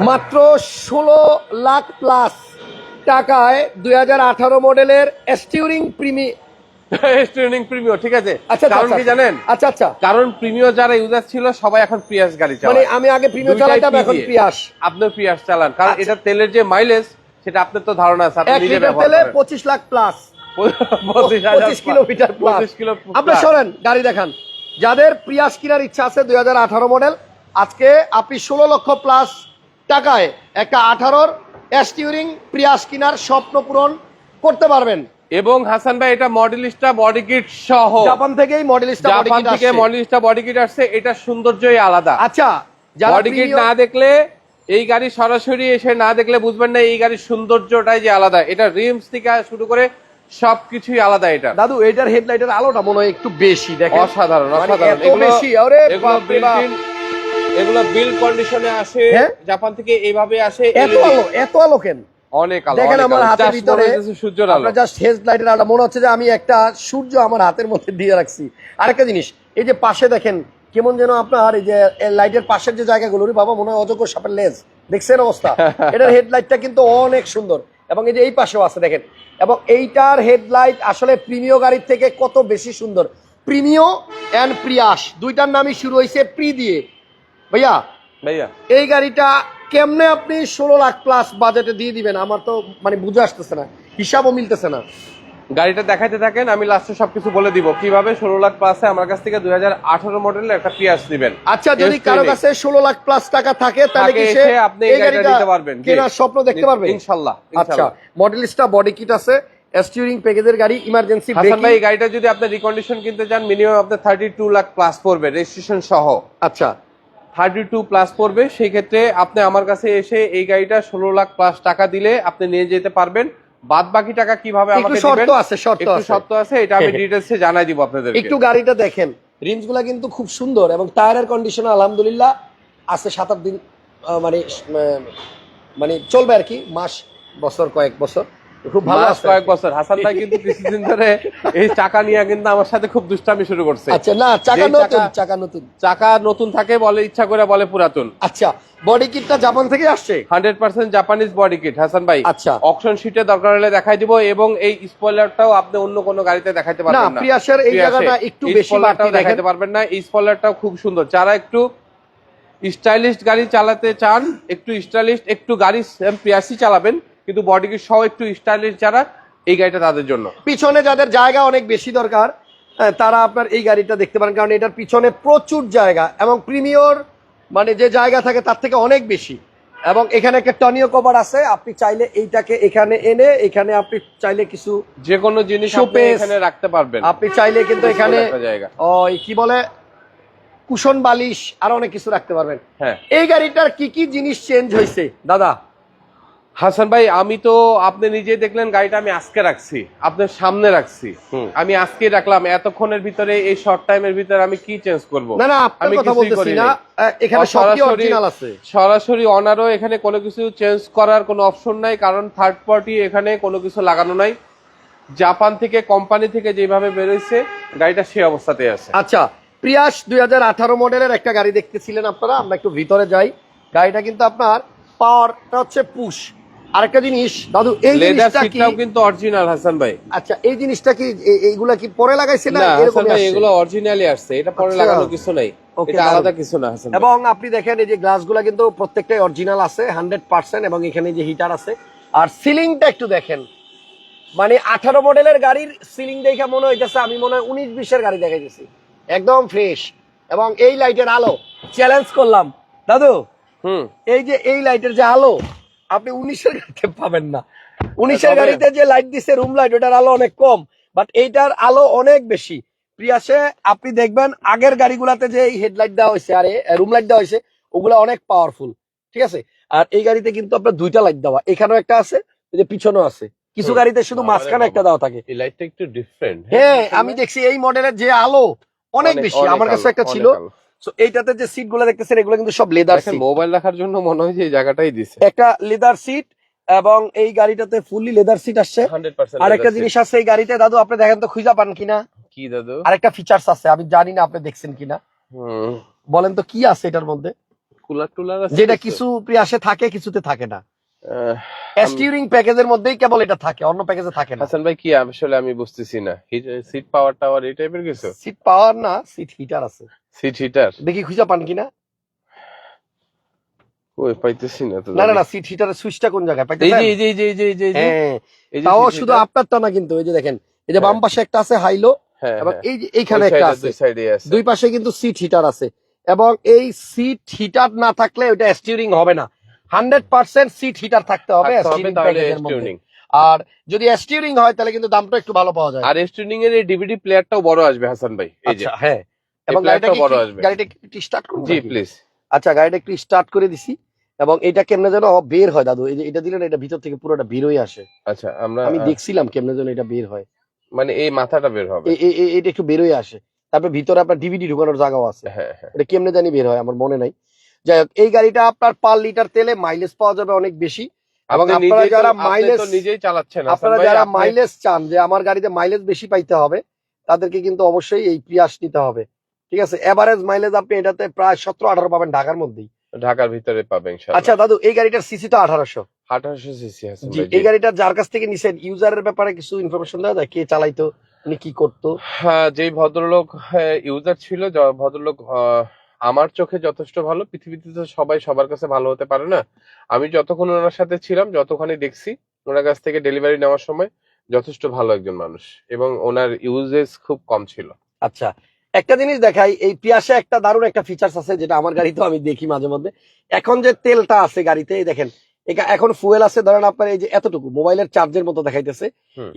মাত্র ষোলো লাখ প্লাস টাকায় দুই হাজার আঠারো মডেলের স্টিউরিং প্রিমি স্টুডেন্টিং প্রিমিও ঠিক আছে। আচ্ছা কারণ কি জানেন? আচ্ছা আচ্ছা। কারণ প্রিমিও যারা ইউজার ছিল সবাই এখন প্রিয়াস গাড়ি মানে আমি আগে প্রিমিয়ার দুইটাই চালাইতাম এখন পিয়াস আপনার প্রিয়াস চালান। কারণ আচ্ছা। এটা তেলের যে মাইলেজ সেটা আপনার তো ধারণা আছে আপনি নিজে ব্যবহার করেন। পঁচিশ লাখ প্লাস পঁচিশ হাজার পঁচিশ কিলোমিটার প্লাস কিলো আপনি। শোনেন গাড়ি দেখান। যাদের প্রিয়াস কেনার ইচ্ছা আছে দুই হাজার আঠারো মডেল আজকে আপনি ষোলো লক্ষ প্লাস টাকায় একটা আঠারোর স্টিউরিং প্রিয়াস কেনার স্বপ্ন পূরণ করতে পারবেন। এবং হাসান ভাই এটা মডেলিস্টা বডি কিট সহ। জাপান থেকেই মডেলিস্ট জাপান থেকে মডেলিস্টা বডি কিট আসছে এটা সৌন্দর্যই আলাদা। আচ্ছা বডি কিট না দেখলে এই গাড়ি সরাসরি এসে না দেখলে বুঝবেন না এই গাড়ির সৌন্দর্যটাই যে আলাদা। এটা রিমস থেকে শুরু করে সবকিছুই আলাদা এটা। দাদু এটার হেডলাইটের আলোটা মনে হয় একটু বেশি দেখেন। অসাধারণ মানে অসাধারণ। এত বেশি, আরে এগুলো বিল্ড কন্ডিশনে আসে হ্যাঁ? জাপান থেকে এইভাবে আসে এত আলো এত আলো কেন? অনেক আলো দেখেন আমার হাতের ভিতরে মনে সূর্যের আলো। জাস্ট মনে হচ্ছে যে আমি একটা সূর্য আমার হাতের মধ্যে দিয়ে রাখছি। আরেকটা জিনিস এই যে পাশে দেখেন কেমন যেন আপনার এই যে লাইটের পাশের যে জায়গাগুলো বাবা মনে হয় অযোগ্য সাপের লেজ। দেখছেন অবস্থা? এটার হেডলাইটটা কিন্তু অনেক সুন্দর। এবং এই যে এই পাশেও আছে দেখেন। এবং এইটার হেডলাইট আসলে প্রিমিয় গাড়ির থেকে কত বেশি সুন্দর। প্রিমিয় অ্যান্ড প্রিয়াস দুইটার নামই শুরু হয়েছে প্রি দিয়ে। ভাইয়া ভাইয়া। এই গাড়িটা কেমনে আপনি ষোলো লাখ প্লাস বাজেটে দিয়ে দিবেন? আমার তো মানে বুঝে আসতেছে না। হিসাবও মিলতেছে না। গাড়িটা দেখাইতে থাকেন আমি লাস্টে সবকিছু বলে দিব। কীভাবে ষোলো লাখ প্লাসে আমার কাছ থেকে দুই হাজার আঠারো মডেলের একটা পিয়াস দিবেন? আচ্ছা যদি কারও কাছে ষোলো লাখ প্লাস টাকা থাকে তাহলে কি সে আপনি এই গাড়িটা নিতে পারবেন। কেনার স্বপ্ন দেখতে পারবেন ইনশাল্লাহ আচ্ছা মডেলিস্টা বডি কিট আছে স্টিউরিং প্যাকেজের গাড়ি ইমার্জেন্সি হাসান ভাই গাড়িটা যদি আপনি রিকন্ডিশন কিনতে চান মিনিমাম আপনার থার্টি টু লাখ প্লাস পড়বে রেজিস্ট্রেশন সহ। আচ্ছা। থার্টি টু প্লাস পড়বে সেই ক্ষেত্রে আপনি আমার কাছে এসে এই গাড়িটা ষোলো লাখ প্লাস টাকা দিলে আপনি নিয়ে যেতে পারবেন। বাদ বাকি টাকা কীভাবে একটু আমাকে শর্ত আছে শর্ত আছে। শর্ত আছে এটা আমি ডিটেলসে জানাই দিব আপনাদের একটু গাড়িটা দেখেন রিমসগুলা কিন্তু খুব সুন্দর এবং টায়ারের কন্ডিশন আলহামদুলিল্লাহ আছে সাত আট দিন মানে মানে চলবে আর কি মাস বছর কয়েক বছর। খুব ভালো কয়েক বছর। হাসান ভাই কিন্তু কিছুদিন ধরে এই চাকা নিয়ে কিন্তু আমার সাথে খুব দুষ্টামি শুরু করছে। আচ্ছা না চাকা নতুন চাকা- নতুন। চাকা নতুন থাকে বলে ইচ্ছা করে বলে পুরাতন। আচ্ছা বডি কিটটা জাপান থেকে আসছে? Hundred percent Japanese body kit Hasan ভাই। আচ্ছা। অকশন শিটে দরকার হলে দেখাই দিব এবং এই স্পয়লারটাও আপনি অন্য কোনো গাড়িতে দেখাইতে না পারবেন না। প্রিয়াসের এই জায়গাটা একটু বেশি বাড়তি দেখাইতে পারবেন না। এই স্পয়লারটাও খুব সুন্দর। যারা একটু স্টাইলিশ গাড়ি চালাতে চান একটু স্টাইলিশ একটু গাড়ি সেম প্রিয়াসই চালাবেন। কিন্তু বডি কিট সহ একটু স্টাইলিশ যারা এই গাড়িটা তাদের জন্য। পিছনে যাদের জায়গা অনেক বেশি দরকার হ্যাঁ, তারা আপনার এই গাড়িটা দেখতে পারেন কারণ এটার পিছনে প্রচুর জায়গা এবং প্রিমিয়র মানে যে জায়গা থাকে তার থেকে অনেক বেশি। এবং এখানে একটা টনিও কভার আছে আপনি চাইলে এইটাকে এখানে এনে এখানে আপনি চাইলে কিছু যে কোনো জিনিস এখানে রাখতে পারবেন। আপনি চাইলে কিন্তু এখানে ওই কি বলে কুশন বালিশ আর অনেক কিছু রাখতে পারবেন। হ্যাঁ। এই গাড়িটার কি কি জিনিস চেঞ্জ হয়েছে দাদা হাসান ভাই আমি তো আপনি নিজে দেখলেন গাড়িটা আমি আজকে রাখছি। আপনার সামনে রাখছি। আমি আজকে রাখলাম। এতক্ষণের ভিতরে এই শর্ট টাইমের ভিতরে আমি কি চেঞ্জ করব? না না আমি কথা বলতেছি না। এখানে সব সরাসরি- অরিজিনাল আছে? সরাসরি অনারও এখানে কোনো কিছু চেঞ্জ করার কোনো অপশন নাই কারণ থার্ড পার্টি এখানে কোনো কিছু লাগানো নাই। জাপান থেকে কোম্পানি থেকে যেভাবে বেরোইছে গাড়িটা সেই অবস্থাতে আছে। আচ্ছা প্রিয়াস দুই হাজার আঠারো মডেলের একটা গাড়ি দেখতেছিলেন আপনারা? আমরা একটু ভিতরে যাই। গাড়িটা কিন্তু আপনার পাওয়ারটা হচ্ছে পুশ আরেকটা জিনিস দাদু এই জিনিসটা কি কিন্তু অরিজিনাল হাসান ভাই। আচ্ছা এই জিনিসটা কি এইগুলা কি পরে লাগাইছে না ভাই আসছে? এগুলো অরিজিনালি আসছে এটা পরে আচ্ছা। লাগানো কিছু নাই। এটা আলাদা কিছু না হাসান এবং আপনি দেখেন এই যে গ্লাসগুলা কিন্তু প্রত্যেকটাই অরিজিনাল আছে হান্ড্রেড পার্সেন্ট এবং এখানে যে হিটার আছে। আর সিলিংটা একটু দেখেন। মানে আঠারো মডেলের গাড়ির সিলিং দেখে মনে হইতেছে আমি মনে হয় উনিশ বিশের গাড়ি দেখাইতেছি। একদম ফ্রেশ এবং এই লাইটের আলো চ্যালেঞ্জ করলাম। দাদু হুম। এই যে এই লাইটের যে আলো আপনি উনিশের গাড়িতে পাবেন না। উনিশের গাড়িতে যে লাইট দিচ্ছে রুম লাইট ওটার আলো অনেক কম। বাট এইটার আলো অনেক বেশি। প্রিয়াসে আপনি দেখবেন আগের গাড়িগুলাতে যে এই হেডলাইট দেওয়া হয়েছে আর রুম লাইট দেওয়া হয়েছে ওগুলা অনেক পাওয়ারফুল ঠিক আছে? আর এই গাড়িতে কিন্তু আপনার দুইটা লাইট দেওয়া। এখানেও একটা আছে যে পিছনেও আছে। কিছু গাড়িতে শুধু মাঝখানে একটা দেওয়া থাকে। এই লাইটটা একটু ডিফারেন্ট হ্যাঁ? আমি দেখছি এই মডেলের যে আলো অনেক বেশি। আমার কাছে একটা ছিল। তো এইটাতে যে সিটগুলো দেখতেছেন এগুলো কিন্তু সব লেদার সিট মোবাইল রাখার জন্য মনে হয় যে এই জায়গাটাই দিছে। একটা লেদার সিট এবং এই গাড়িটাতে ফুললি লেদার সিট আসছে। 100% আরেকটা জিনিস আছে এই গাড়িতে দাদু আপনি দেখেন তো খুঁজা পান কিনা? কি দাদু? আরেকটা ফিচার্স আছে আমি জানি না আপনি দেখছেন কিনা। বলেন তো কি আছে এটার মধ্যে? কুলার টুলার আছে যেটা কিছু? প্রিয়াসে থাকে কিছুতে থাকে না। আহ, স্টিউরিং প্যাকেজের মধ্যেই কেবল এটা থাকে অন্য প্যাকেজে থাকে না। হাসান ভাই কি আসলে আমি বুঝতেছি না। সিট পাওয়ার টাওয়ার এই টাইপের কিছু? সিট পাওয়ার না সিট হিটার আছে। সিট হিটার দেখি খুঁজে পান কিনা? ওই পাইতেছি না তো না না সিট হিটারের সুইচটা কোন জায়গায়? পাইতেছেন? এই যে এই যে এই যে এই যে এই হ্যাঁ তাও শুধু। আপনারটা না কিন্তু এই যে দেখেন এই যে বাম হ্যাঁ। পাশে একটা আছে হাইলো হ্যাঁ এবং। এই যে এইখানে একটা আছে। দুই পাশে কিন্তু সিট হিটার আছে। এবং এই সিট হিটার না থাকলে ওটা স্টিউরিং হবে না। হান্ড্রেড পার্সেন্ট সিট হিটার থাকতে হবে। আর যদি স্টিউরিং হয় তাহলে কিন্তু দামটা একটু ভালো পাওয়া যায়। আর স্টুডিং এর এই ডিভিডি প্লেয়ারটাও বড় আসবে হাসান ভাই। এই যে। আচ্ছা হ্যাঁ। এবং গাড়িটা বড় আসবে। গাড়িটা একটু স্টার্ট করুন জি প্লিজ আচ্ছা গাড়িটা একটু স্টার্ট করে দিছি এবং এটা কেমনে যেন বের হয় দাদু? এটা দিলে না এটা ভিতর থেকে পুরোটা বের হয়ে আসে। আচ্ছা আমরা আমি দেখছিলাম কেমনে যেন এটা বের হয়। মানে এই মাথাটা বের হবে। এটা একটু বের হয়ে আসে। তারপরে ভিতরে আপনার ডিভিডি ঢুকানোর জায়গাও আছে। হ্যাঁ হ্যাঁ। এটা কেমনে জানি বের হয় আমার মনে নাই। যাই হোক এই গাড়িটা আপনার পার লিটার তেলে মাইলেজ পাওয়া যাবে অনেক বেশি। এবং আপনি আপনারা যারা তো নিজেই চালাচ্ছেন আপনারা যারা মাইলেজ চান যে আমার গাড়িতে মাইলেজ বেশি পাইতে হবে তাদেরকে কিন্তু অবশ্যই এই প্রিয়াস নিতে হবে। ঠিক আছে? এভারেজ মাইলেজ আপনি এটাতে প্রায় সতেরো আঠারো পাবেন ঢাকার মধ্যেই। ঢাকার ভিতরে পাবেন আচ্ছা দাদু এই গাড়িটার সিসি তো আঠারোশো। আঠারোশো সিসি জি। এই গাড়িটা যার কাছ থেকে নিছেন ইউজারের ব্যাপারে কিছু ইনফরমেশন দেওয়া যায়? কে চালাইতো উনি কি করতো? হ্যাঁ যেই ভদ্রলোক ইউজার ছিল ভদ্রলোক আমার চোখে যথেষ্ট ভালো পৃথিবীতে তো সবাই সবার কাছে ভালো হতে পারে না। আমি যতক্ষণ ওনার সাথে ছিলাম যতক্ষণই দেখছি ওনার কাছ থেকে ডেলিভারি নেওয়ার সময় যথেষ্ট ভালো একজন মানুষ এবং ওনার ইউজেস খুব কম ছিল। আচ্ছা একটা জিনিস দেখাই এই পিয়াসে একটা দারুণ একটা ফিচার্স আছে যেটা আমার গাড়িতেও আমি দেখি মাঝে মধ্যে। এখন যে তেলটা আছে গাড়িতে এই দেখেন এখন ফুয়েল আছে ধরেন আপনার এই যে এতটুকু মোবাইলের চার্জের মতো দেখাইতেছে।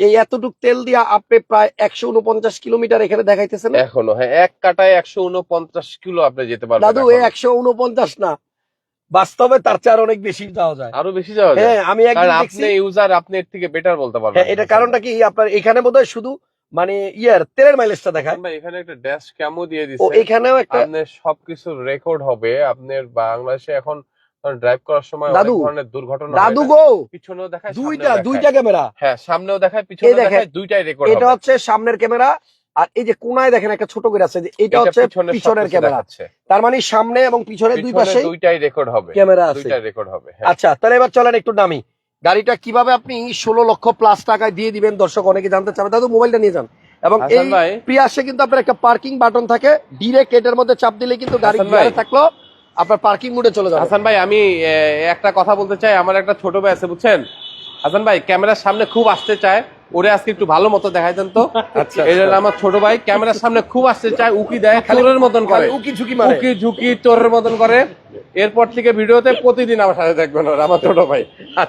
এই এতটুকু তেল দিয়া আপনি প্রায় একশো উনপঞ্চাশ কিলোমিটার এখানে দেখাইতেছেন? এখনও হ্যাঁ এক কাটায় একশো উনপঞ্চাশ কিলো আপনি যেতে পারবেন দাদু এই একশো উনপঞ্চাশ না। বাস্তবে তার চেয়ে অনেক বেশি যাওয়া যায়। আরও বেশি যাওয়া যায়? হ্যাঁ আমি আপনি ইউজার আপনি এর থেকে বেটার বলতে পারবেন হ্যাঁ এটা কারণটা কি? আপনার এখানে বোধহয় শুধু মানে ইয়ার তেলের মাইলেজটা দেখায় ভাই এখানে একটা ড্যাশ ক্যামও দিয়ে ও দিচ্ছে এখানেও একটা আপনার সবকিছু রেকর্ড হবে। আপনার বাংলাদেশে এখন ড্রাইভ করার সময় দাদু, অনেক ধরনের দুর্ঘটনা দাদু গো পিছনেও দেখায় দুইটা দুইটা ক্যামেরা হ্যাঁ সামনেও দেখায় পিছনেও দেখায় দুইটাই রেকর্ড এটা হচ্ছে সামনের ক্যামেরা আর এই যে কোনায় দেখেন একটা ছোট করে আছে যে এটা হচ্ছে পিছনের ক্যামেরা। তার মানে সামনে এবং পিছনে দুই পাশে দুইটাই রেকর্ড হবে। ক্যামেরা আছে। দুইটাই রেকর্ড হবে হ্যাঁ। আচ্ছা তাহলে এবার চলেন একটু নামি গাড়িটা কীভাবে আপনি ষোলো লক্ষ প্লাস টাকায় দিয়ে দিবেন দর্শক অনেকে জানতে চাবে। দাদু মোবাইলটা নিয়ে যান। এবং এই প্রিয়াসে কিন্তু আপনার একটা পার্কিং বাটন থাকে। ডিরেক্ট এটার মধ্যে চাপ দিলে কিন্তু গাড়ি থাকল আপনার পার্কিং মোডে চলে যাবে। হাসান ভাই আমি একটা কথা বলতে চাই। আমার একটা ছোট ভাই আছে বুঝছেন? হাসান ভাই ক্যামেরার সামনে খুব আসতে চায়। ওরে আজকে একটু ভালো মতো দেখাই দেন তো। আচ্ছা এটা আমার ছোট ভাই ক্যামেরার সামনে খুব আসতে চায় উকি দেয় চোরের মতন করে। উকি ঝুঁকি উকি ঝুঁকি চোরের মতন করে। এরপর থেকে ভিডিওতে প্রতিদিন আমার সাথে দেখবেন ওর আমার ছোট ভাই।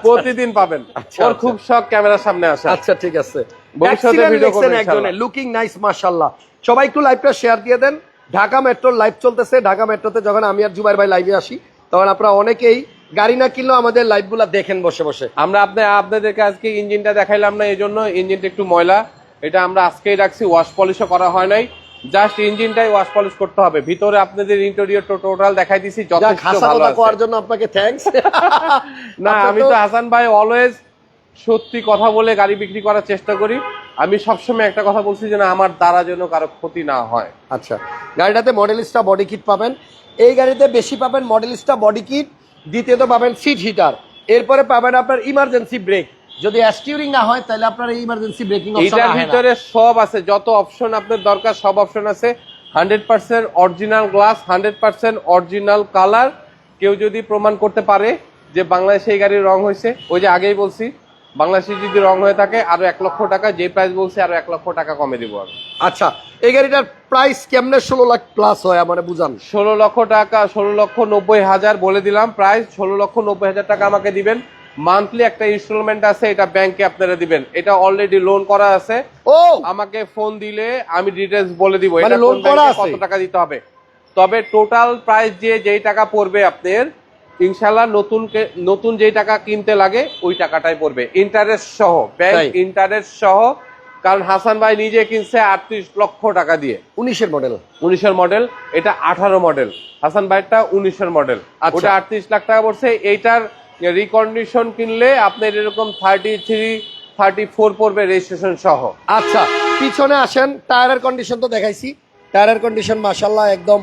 প্রতিদিন পাবেন। আচ্ছা, ওর আচ্ছা। খুব শখ ক্যামেরার সামনে আসা। আচ্ছা ঠিক আছে। ভবিষ্যতে ভিডিও করবেন একজনে। লুকিং নাইস মাশাআল্লাহ। সবাই একটু লাইভটা শেয়ার দিয়ে দেন। ঢাকা মেট্রোর লাইভ চলতেছে। ঢাকা মেট্রোতে যখন আমি আর জুবাইর ভাই লাইভে আসি তখন আপনারা অনেকেই গাড়ি না কিনলেও আমাদের লাইভগুলো দেখেন বসে বসে। আমরা আপনি আপনাদেরকে আজকে ইঞ্জিনটা দেখাইলাম না এই জন্য ইঞ্জিনটা একটু ময়লা। এটা আমরা আজকেই রাখছি ওয়াশ পলিশও করা হয় নাই। জাস্ট ইঞ্জিনটাই ওয়াশ পলিশ করতে হবে। ভিতরে আপনাদের ইন্টেরিয়র টোটাল দেখাই দিছি যথেষ্ট ভালো আছে। জন্য আপনাকে থ্যাঙ্কস না আমি তো হাসান ভাই অলওয়েজ সত্যি কথা বলে গাড়ি বিক্রি করার চেষ্টা করি। আমি সবসময় একটা কথা বলছি যে না আমার দ্বারা যেন কারও ক্ষতি না হয়। আচ্ছা গাড়িটাতে মডেলিস্টা বডি কিট পাবেন। এই গাড়িতে বেশি পাবেন মডেলিস্টা বডি কিট দ্বিতীয়ত পাবেন সিট হিটার এরপরে পাবেন আপনার ইমার্জেন্সি ব্রেক যদি স্টিউরিং না হয় তাহলে আপনার এই ইমার্জেন্সি ব্রেকিং এইটার ভিতরে সব আছে যত অপশন আপনার দরকার সব অপশন আছে। Hundred percent original glass hundred percent original colour কেউ যদি প্রমাণ করতে পারে যে বাংলাদেশে এই গাড়ির রং হয়েছে ওই যে আগেই বলছি বাংলাদেশে যদি রং হয়ে থাকে আরও এক লক্ষ টাকা যে প্রাইস বলছে আরও এক লক্ষ টাকা কমে দিব আমি। আচ্ছা এই গাড়িটার প্রাইস কেমনে ষোলো লাখ প্লাস হয় আমার বুঝান? ষোলো লক্ষ টাকা ষোলো লক্ষ নব্বই হাজার বলে দিলাম প্রাইস ষোলো লক্ষ নব্বই হাজার টাকা আমাকে দিবেন। মান্থলি একটা ইনস্টলমেন্ট আছে এটা ব্যাংকে আপনারা দিবেন। এটা অলরেডি লোন করা আছে। ও! আমাকে ফোন দিলে আমি ডিটেলস বলে দিব মানে এটা কোন করা আছে? কত টাকা দিতে হবে। তবে টোটাল প্রাইস যে যেই টাকা পড়বে আপনার ইনশাল্লাহ নতুন নতুন যেই টাকা কিনতে লাগে ওই টাকাটাই পড়বে। ইন্টারেস্ট সহ ব্যাংক ইন্টারেস্ট সহ কারণ হাসান ভাই নিজে কিনছে আটত্রিশ লক্ষ টাকা দিয়ে। উনিশের মডেল উনিশের মডেল এটা আঠারো মডেল হাসান ভাইটা উনিশের মডেল আচ্ছা। ওটা আটত্রিশ লাখ টাকা পড়ছে। এইটার রিকন্ডিশন কিনলে আপনার এরকম থার্টি থ্রি থার্টি ফোর পড়বে রেজিস্ট্রেশন সহ। আচ্ছা পিছনে আসেন টায়ারের কন্ডিশন তো দেখাইছি। টায়ারের কন্ডিশন মাশাল্লাহ একদম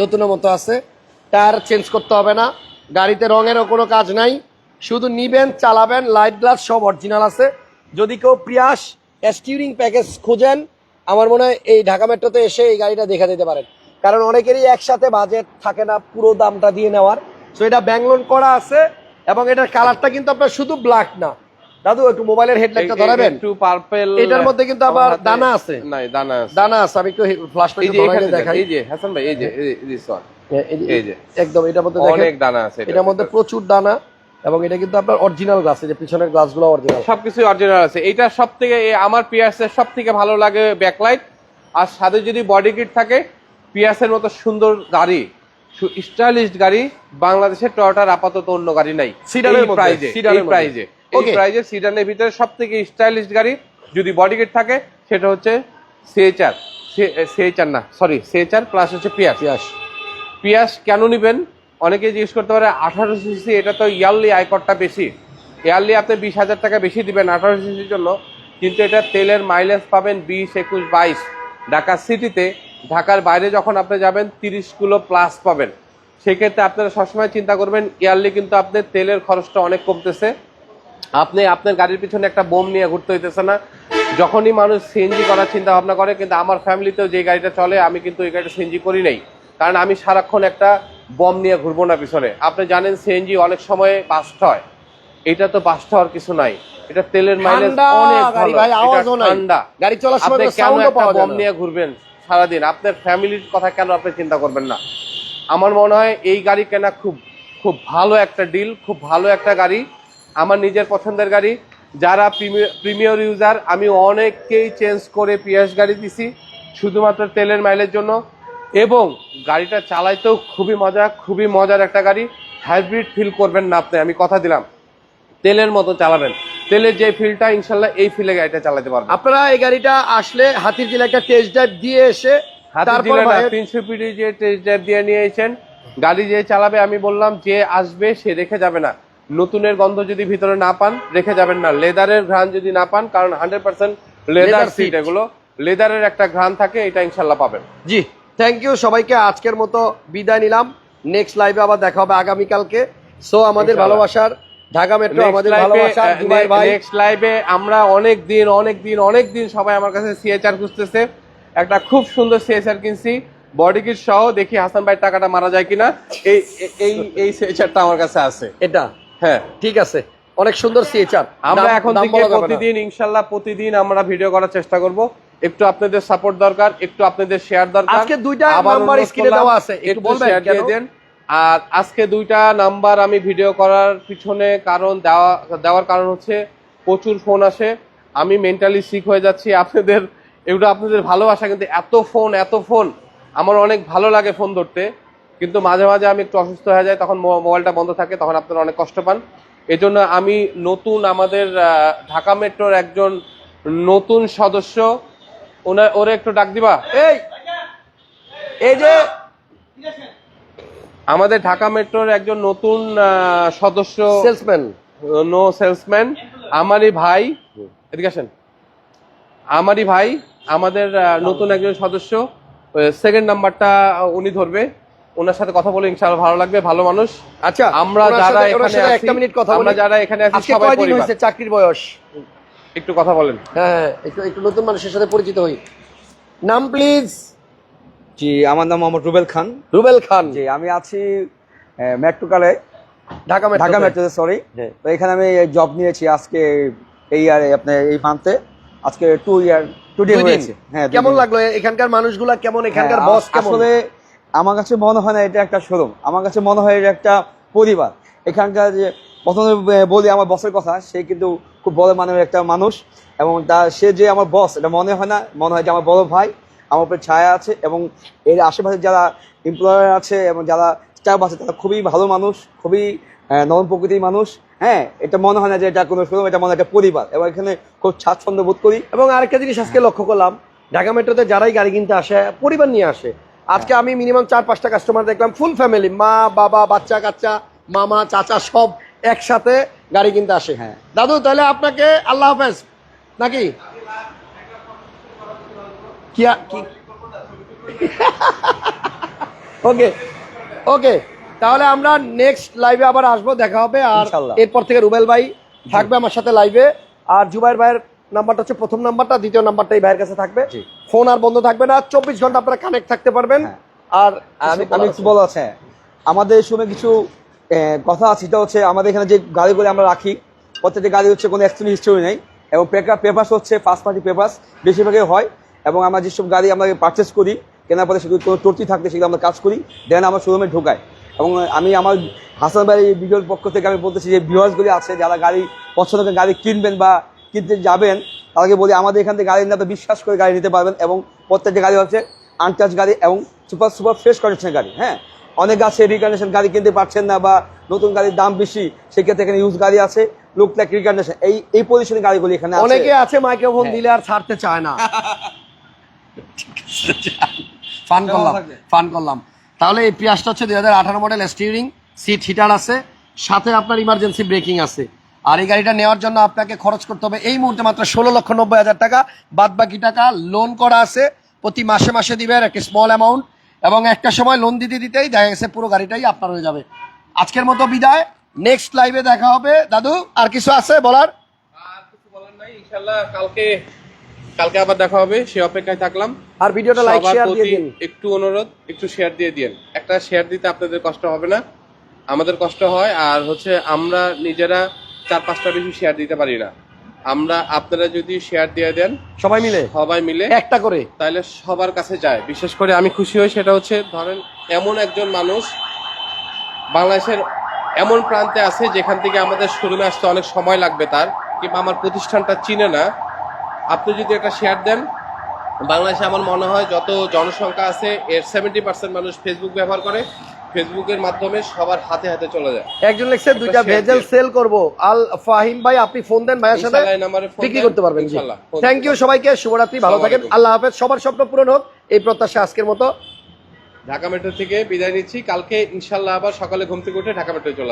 নতুনের মতো আছে। টায়ার চেঞ্জ করতে হবে না। গাড়িতে রঙেরও কোনো কাজ নাই। শুধু নিবেন চালাবেন লাইট গ্লাস সব অরিজিনাল আছে। যদি কেউ প্রিয়াস স্টিউরিং প্যাকেজ খোঁজেন আমার মনে হয় এই ঢাকা মেট্রোতে এসে এই গাড়িটা দেখে দিতে পারেন। কারণ অনেকেরই একসাথে বাজেট থাকে না পুরো দামটা দিয়ে নেওয়ার। সো এটা ব্যাংলোন করা আছে এবং এটার কালারটা কিন্তু আপনার শুধু ব্ল্যাক না। দাদু একটু মোবাইলের হেডলাইটটা ধরাবেন? একটু পার্পেল এটার মধ্যে কিন্তু আবার দানা আছে। নাই দানা আছে। দানা আছে আমি একটু এই যে দেখাই। এই যে হাসান ভাই এই যে এই- এই this এই যে- এই যে। একদম এটার মধ্যে দেখেন। অনেক দানা আছে এটার মধ্যে প্রচুর দানা। এবং এটা কিন্তু আপনার অরিজিনাল গ্লাস এই যে পিছনের গ্লাসগুলো অরিজিনাল সবকিছু অরিজিনাল আছে। এটা সব থেকে আমার পিয়াসের সব থেকে ভালো লাগে ব্যাকলাইট আর সাথে যদি বডি কিট থাকে পিয়াসের মতো সুন্দর গাড়ি স্টাইলিশ গাড়ি বাংলাদেশের টয়োটার আপাতত অন্য গাড়ি নাই। সিডানের প্রাইজে সিডানের। প্রাইজে এই প্রাইজে সিডানের ভিতরে সব থেকে স্টাইলিশ গাড়ি যদি বডি কিট থাকে সেটা হচ্ছে সিএচআর সিএচআর না সরি সিএচআর প্লাস হচ্ছে পিয়াস পিয়াস পিয়াস কেন নিবেন? অনেকে জিজ্ঞেস করতে পারে আঠারো সিসি এটা তো ইয়ারলি আয়করটা বেশি। ইয়ারলি আপনি বিশ হাজার টাকা বেশি দিবেন আঠারো সিসির জন্য, কিন্তু এটা তেলের মাইলেজ পাবেন বিশ, একুশ, বাইশ। ঢাকা সিটিতে, ঢাকার বাইরে যখন আপনি যাবেন, তিরিশ কিলো প্লাস পাবেন। সেক্ষেত্রে আপনারা সবসময় চিন্তা করবেন, ইয়ারলি কিন্তু আপনার তেলের খরচটা অনেক কমতেছে। আপনি আপনার গাড়ির পিছনে একটা বোম নিয়ে ঘুরতে হইতেছে না। যখনই মানুষ সিএনজি করার চিন্তা ভাবনা করে, কিন্তু আমার ফ্যামিলিতেও যে গাড়িটা চলে, আমি কিন্তু এই গাড়িটা সিএনজি করি নাই। কারণ আমি সারাক্ষণ একটা বম নিয়ে ঘুরবো না পিছনে। আপনি জানেন সিএনজি অনেক সময় বাস্ট হয়। এটা তো বাস্ট হওয়ার কিছু নাই। এটা তেলের মাইলেজ অনেক ভালো। এটা। ঠান্ডা। গাড়ি চলার সময় কেন একটা বম নিয়ে ঘুরবেন সারাদিন? আপনার ফ্যামিলির কথা কেন আপনি চিন্তা করবেন না? আমার মনে হয় এই গাড়ি কেনা খুব খুব ভালো একটা ডিল খুব ভালো একটা গাড়ি। আমার নিজের পছন্দের গাড়ি। যারা প্রিমিয়র ইউজার আমি অনেককেই চেঞ্জ করে পিএস গাড়ি দিছি শুধুমাত্র তেলের মাইলের জন্য। এবং গাড়িটা চালাইতেও খুবই মজা খুবই মজার একটা গাড়ি। হাইব্রিড ফিল করবেন না আপনি আমি কথা দিলাম। তেলের মতো চালাবেন। তেলের যে ফিলটা ইনশাল্লাহ এই ফিলে গাড়িটা চালাতে পারবেন। আপনারা এই গাড়িটা আসলে হাতির জেলা একটা টেস্ট ড্রাইভ দিয়ে এসে তিনশো পিটি যে টেস্ট ড্রাইভ দিয়ে নিয়েছেন গাড়ি যে চালাবে আমি বললাম যে আসবে সে রেখে যাবে না। নতুনের গন্ধ যদি ভিতরে না পান রেখে যাবেন না। লেদারের ঘ্রাণ যদি না পান কারণ হান্ড্রেড পার্সেন্ট লেদার সিট এগুলো লেদারের একটা ঘ্রাণ থাকে এটা ইনশাল্লাহ পাবেন। জি। থ্যাংক ইউ সবাইকে আজকের মতো বিদায় নিলাম। নেক্সট লাইভে আবার দেখা হবে আগামীকালকে। সো আমাদের ভালোবাসার ঢাকা মেট্রো আমাদের দুবাই ভাই। নেক্সট লাইভে আমরা অনেক দিন অনেক দিন অনেক দিন সবাই আমার কাছে সিএচআর খুঁজতেছে। একটা খুব সুন্দর সিএচআর কিনছি। বডি কিট সহ দেখি হাসান ভাই টাকাটা মারা যায় কিনা। এই এই- এই সিএচআরটা আমার কাছে আছে। এটা? হ্যাঁ। ঠিক আছে। অনেক সুন্দর সিএচআর আমরা এখন থেকে প্রতিদিন ইনশাল্লাহ প্রতিদিন আমরা ভিডিও করার চেষ্টা করব। একটু আপনাদের সাপোর্ট দরকার একটু আপনাদের শেয়ার দরকার। আজকে দুইটা নাম্বার স্ক্রিনে দেওয়া আছে একটু বলবেন শেয়ার দিয়ে কেন? দেন। আর আজকে দুইটা নাম্বার আমি ভিডিও করার পিছনে কারণ দেওয়া দেওয়ার কারণ হচ্ছে প্রচুর ফোন আসে। আমি মেন্টালি সিক হয়ে যাচ্ছি আপনাদের এগুলো আপনাদের ভালোবাসা কিন্তু এত ফোন এত ফোন আমার অনেক ভালো লাগে ফোন ধরতে। কিন্তু মাঝে মাঝে আমি একটু অসুস্থ হয়ে যাই তখন মোবাইলটা বন্ধ থাকে তখন আপনারা অনেক কষ্ট পান। এজন্য আমি নতুন আমাদের ঢাকা মেট্রোর একজন নতুন সদস্য ওরে একটু ডাক দিবা। এই এই যে আমাদের ঢাকা মেট্রোর একজন নতুন সদস্য সেলসম্যান নো সেলসম্যান আমারই ভাই। এদিকে আসেন। আমারই ভাই আমাদের নতুন একজন সদস্য। সেকেন্ড নাম্বারটা উনি ধরবে। ওনার সাথে কথা বলে ইনশাআল্লাহ ভালো লাগবে ভালো মানুষ। আচ্ছা আমরা যারা এখানে আছি, একটা মিনিট কথা আমরা যারা এখানে আছি সবাই। হয়েছে চাকরির বয়স? একটু কথা বলেন। হ্যাঁ হ্যাঁ একটু একটু নতুন মানুষের সাথে পরিচিত হই। নাম প্লিজ জি আমার নাম মোহাম্মদ রুবেল খান। রুবেল খান। জি আমি আছি মেট্রোকালে। ঢাকা ঢাকা মেট্রোতে সরি। তো এখানে আমি জব নিয়েছি আজকে এই ইয়ারে আপনার এই মান্থে আজকে টু ইয়ার টু ডে হয়েছে। হ্যাঁ কেমন লাগল? এখানকার মানুষগুলা কেমন? এখানকার হ্যাঁ, বস কেমন? আসলে আমার কাছে মনে হয় না এটা একটা শোরুম আমার কাছে মনে হয় এটা একটা পরিবার। এখানকার যে প্রথমে বলি আমার বসের কথা সে কিন্তু খুব বড় মানের একটা মানুষ এবং তা, সে যে আমার বস এটা মনে হয় না, মনে হয় যে আমার বড় ভাই, আমার উপরে ছায়া আছে এবং এর আশেপাশে যারা এমপ্লয়ার আছে এবং যারা স্টাফ আছে, তারা খুবই ভালো মানুষ, খুবই নরম প্রকৃতির মানুষ হ্যাঁ? এটা মনে হয় না যে এটা কোনো শোরুম এটা মনে হয় একটা পরিবার। এবং এখানে খুব স্বাচ্ছন্দ্য বোধ করি। এবং আরেকটা জিনিস আজকে লক্ষ্য করলাম, ঢাকা মেট্রোতে যারাই গাড়ি কিনতে আসে, পরিবার নিয়ে আসে। আজকে আমি মিনিমাম চার, পাঁচটা কাস্টমার দেখলাম ফুল ফ্যামিলি মা, বাবা, বাচ্চা, কাচ্চা, মামা, চাচা, সব একসাথে গাড়ি কিনতে আসে হ্যাঁ। দাদু তাহলে আপনাকে আল্লাহ হাফেজ নাকি? কি ওকে ওকে তাহলে আমরা নেক্সট লাইভে আবার আসব দেখা হবে আর এরপর থেকে রুবেল ভাই থাকবে আমার সাথে লাইভে আর জুবাইর ভাইয়ের নাম্বারটা হচ্ছে প্রথম নাম্বারটা দ্বিতীয় নাম্বারটা এই ভাইয়ের কাছে থাকবে। ফোন আর বন্ধ থাকবে না চব্বিশ ঘণ্টা আপনারা কানেক্ট থাকতে পারবেন। হ্যাঁ। আর আমি আমি একটু? বলা আছে আমাদের সময় কিছু কথা সেটা হচ্ছে আমাদের এখানে যে গাড়িগুলো আমরা রাখি, প্রত্যেকটি গাড়ি হচ্ছে কোনো অ্যাক্সিডেন্ট হিস্টরি নেই এবং পেপার্স হচ্ছে ফার্স্ট পার্টি পেপার্স বেশিরভাগই হয় এবং আমরা যেসব গাড়ি আমরা পারচেস করি, কেনার পরে শুধু কোনো ত্রুটি থাকলে সেগুলো আমরা কাজ করি দেন আমার শোরুমে ঢোকাই। এবং আমি আমার হাসান ভাই ভিডিওর পক্ষ থেকে আমি বলতেছি যে ভিউয়ার্সগুলি আছে, যারা গাড়ি পছন্দ করে গাড়ি কিনবেন বা কিনতে যাবেন, তাদেরকে বলি আমাদের এখান থেকে গাড়ি নিতে বিশ্বাস করে গাড়ি নিতে পারবেন এবং প্রত্যেকটা গাড়ি হচ্ছে আনটাচ গাড়ি এবং সুপার সুপার ফ্রেশ কন্ডিশনের গাড়ি হ্যাঁ? অনেক আছে রিকন্ডিশন গাড়ি কিনতে পারছেন না বা নতুন গাড়ির দাম বেশি সেক্ষেত্রে এখানে ইউজ গাড়ি আছে। লুক লাইক রিকন্ডিশন এই এই পজিশনের গাড়িগুলি এখানে অনেকে আছে মাইক্রোফোন হ্যাঁ। দিলে আর ছাড়তে চায় না। ফান করলাম ফান করলাম। তাহলে এই পিয়াসটা হচ্ছে দুই হাজার আঠারো মডেল স্টিয়ারিং সিট হিটার আছে সাথে আপনার ইমার্জেন্সি ব্রেকিং আছে। আর এই গাড়িটা নেওয়ার জন্য আপনাকে খরচ করতে হবে এই মুহূর্তে মাত্র ষোলো লক্ষ নব্বই হাজার টাকা। বাদ বাকি টাকা লোন করা আছে প্রতি মাসে মাসে দিবেন একটা স্মল অ্যামাউন্ট এবং একটা সময় লোন দিতে দিতেই দেখা গেছে পুরো গাড়িটাই আপনার হয়ে যাবে। আজকের মতো বিদায়। নেক্সট লাইভে দেখা হবে। দাদু আর কিছু আছে বলার? আর কিছু বলার নাই ইনশাল্লাহ কালকে কালকে আবার দেখা হবে সে অপেক্ষায় থাকলাম। আর ভিডিওটা লাইক শেয়ার দিয়ে দিন। একটু অনুরোধ একটু শেয়ার দিয়ে দিন একটা শেয়ার দিতে আপনাদের কষ্ট হবে না। আমাদের কষ্ট হয় আর হচ্ছে আমরা নিজেরা চার পাঁচটা বেশি শেয়ার দিতে পারি না। আমরা আপনারা যদি শেয়ার দিয়ে দেন সবাই মিলে? সবাই মিলে। একটা করে? তাহলে সবার কাছে যায়। বিশেষ করে আমি খুশি হই সেটা হচ্ছে ধরেন এমন একজন মানুষ বাংলাদেশের এমন প্রান্তে আছে যেখান থেকে আমাদের শোরুমে আসতে অনেক সময় লাগবে তার কিংবা আমার প্রতিষ্ঠানটা চিনে না। আপনি যদি একটা শেয়ার দেন বাংলাদেশে আমার মনে হয় যত জনসংখ্যা আছে এর সেভেন্টি পার্সেন্ট মানুষ ফেসবুক ব্যবহার করে। ফেসবুকের মাধ্যমে সবার হাতে হাতে চলে যায়। একজন লিখছে দুইটা ভেজাল সেল করব। আল ফাহিম ভাই আপনি ফোন দেন ভাইয়ের সাথে। বিক্রি করতে পারবেন থ্যাংক ইউ সবাইকে শুভরাত্রি ভালো থাকেন। আল্লাহ হাফেজ সবার স্বপ্ন পূরণ হোক। এই প্রত্যাশা আজকের মতো। ঢাকা মেট্রো থেকে বিদায় নিচ্ছি। কালকে ইনশাল্লাহ আবার সকালে ঘুম থেকে উঠে ঢাকা মেট্রো চলে।